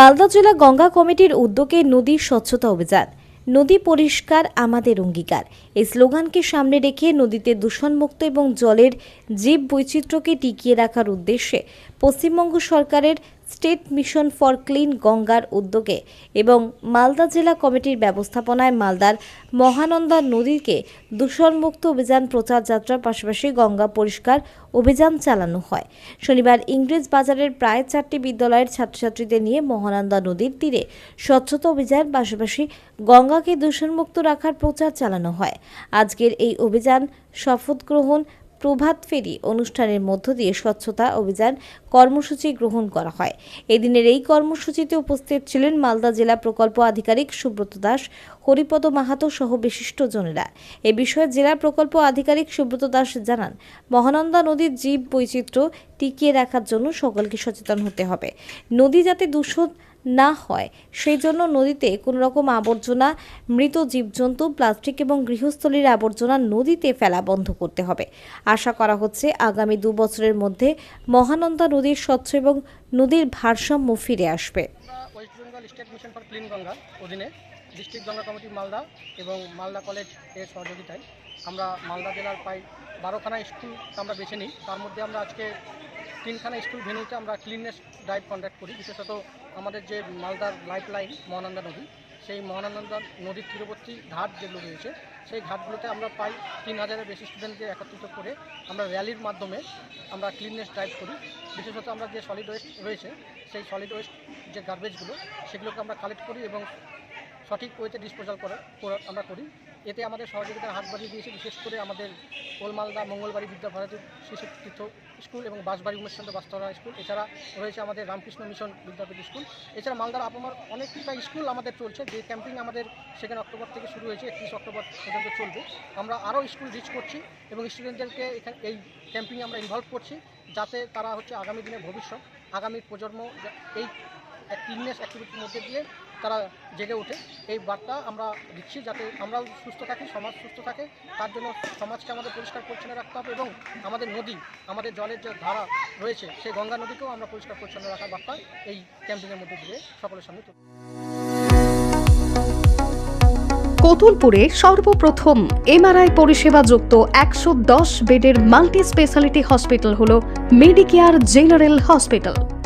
মালদা জেলা গঙ্গা কমিটির উদ্যোগে নদীর স্বচ্ছতা অভিযান। নদী পরিষ্কার আমাদের অঙ্গীকার। এই স্লোগানকে সামনে রেখে নদীতে দূষণমুক্ত এবং জলের জীব বৈচিত্র্যকে টিকিয়ে রাখার উদ্দেশ্যে পশ্চিমবঙ্গ সরকারের স্টেট মিশন ফর ক্লিন গঙ্গার উদ্যোগে এবং মালদা জেলা কমিটির ব্যবস্থাপনায় মালদার মহানন্দা নদীকে দূষণমুক্ত অভিযান প্রচার যাত্রার পাশাপাশি গঙ্গা পরিষ্কার অভিযান চালানো হয়। শনিবার ইংরেজ বাজারের প্রায় চারটি বিদ্যালয়ের ছাত্রছাত্রীদের নিয়ে মহানন্দা নদীর তীরে স্বচ্ছতা অভিযান, পাশাপাশি গঙ্গাকে দূষণমুক্ত রাখার প্রচার চালানো হয়। আজকের এই অভিযান শপথ গ্রহণ প্রভাত ফেরি অনুষ্ঠানের মধ্য দিয়ে স্বচ্ছতা অভিযান কর্মসূচি গ্রহণ করা হয়। এদিনের এই কর্মসূচিতে উপস্থিত ছিলেন মালদা জেলা প্রকল্প আধিকারিক সুব্রত দাস, হরিপদ মাহাতো সহ বিশিষ্টজনেরা এ বিষয়ে জেলা প্রকল্প আধিকারিক সুব্রত দাস জানান, মহানন্দা নদীর জীব বৈচিত্র্য টিকিয়ে রাখার জন্য সকলকে সচেতন হতে হবে। নদী যাতে দূষণ না হয়। সেই জন্য নদীতে কোনো রকম আবর্জনা, মৃত জীবজন্তু, প্লাস্টিক এবং গৃহস্থলীর আবর্জনা নদীতে ফেলা বন্ধ করতে হবে। আশা করা হচ্ছে আগামী দু বছরের মধ্যে মহানন্দা নদীর স্বচ্ছ এবং নদীর ভারসাম্য ফিরে আসবে। West Bengal district Ganga committee Malda এবং মালদা কলেজের সহযোগিতায় আমরা মালদা জেলার প্রায় বারোখানা স্কুল আমরা বেছে নিই। তার মধ্যে আমরা আজকে তিনখানা স্কুল ভেন্যুতে আমরা ক্লিননেস ড্রাইভ কন্ডাক্ট করি। বিশেষত আমাদের যে মালদার লাইফ লাইন মহানন্দা নদী, সেই মহানন্দা নদীর তীরবর্তী ঘাট যেগুলো রয়েছে, সেই ঘাটগুলোতে আমরা প্রায় তিন হাজারের বেশি স্টুডেন্টকে একত্রিত করে আমরা র্যালির মাধ্যমে আমরা ক্লিননেস ড্রাইভ করি। বিশেষত আমরা যে সলিড ওয়েস্ট রয়েছে, সেই সলিড ওয়েস্ট যে গার্বেজগুলো সেগুলোকে আমরা কালেক্ট করি এবং সঠিক ওয়েতে ডিসপোজাল করা আমরা করি। এতে আমাদের সহযোগিতার হাত বাড়িয়ে দিয়েছে, বিশেষ করে আমাদের ওলমালদা মঙ্গলবাড়ি বিদ্যাভারতী শিশু তীর্থ স্কুল এবং বাঁশবাড়ি উমেশ চন্দ্র বাস্তরা স্কুল। এছাড়া রয়েছে আমাদের রামকৃষ্ণ মিশন বিদ্যাপীঠ স্কুল। এছাড়া মালদার আপামার অনেকটা স্কুল আমাদের চলছে। যে ক্যাম্পিং আমাদের সেখানে অক্টোবর থেকে শুরু হয়েছে, একত্রিশ অক্টোবর পর্যন্ত চলবে। আমরা আরও স্কুল রিচ করছি এবং স্টুডেন্টদেরকে এখানে, এই ক্যাম্পিংয়ে আমরা ইনভলভ করছি যাতে তারা হচ্ছে আগামী দিনের ভবিষ্যৎ, আগামী প্রজন্ম, এই ক্লিননেস অ্যাক্টিভিটির মধ্যে দিয়ে তারা জেগে ওঠে। এই বার্তা আমরা দিচ্ছি যাতে আমরাও সুস্থ থাকি, সমাজ সুস্থ থাকে। তার জন্য সমাজকে আমাদের পরিষ্কার পরিচ্ছন্ন রাখতে হবে এবং আমাদের নদী, আমাদের জলের যে ধারা রয়েছে, সেই গঙ্গা নদীকেও আমরা পরিষ্কার পরিচ্ছন্ন রাখার বার্তা এই ক্যাম্পিংয়ের মধ্যে দিয়ে সকলের সামনে তুলি কতুলপুরে সর্বপ্রথম এমআরআই পরিষেবা যুক্ত একশো দশ বেডের মাল্টি স্পেশালিটি হসপিটাল হল মেডিকেয়ার জেনারেল হসপিটাল।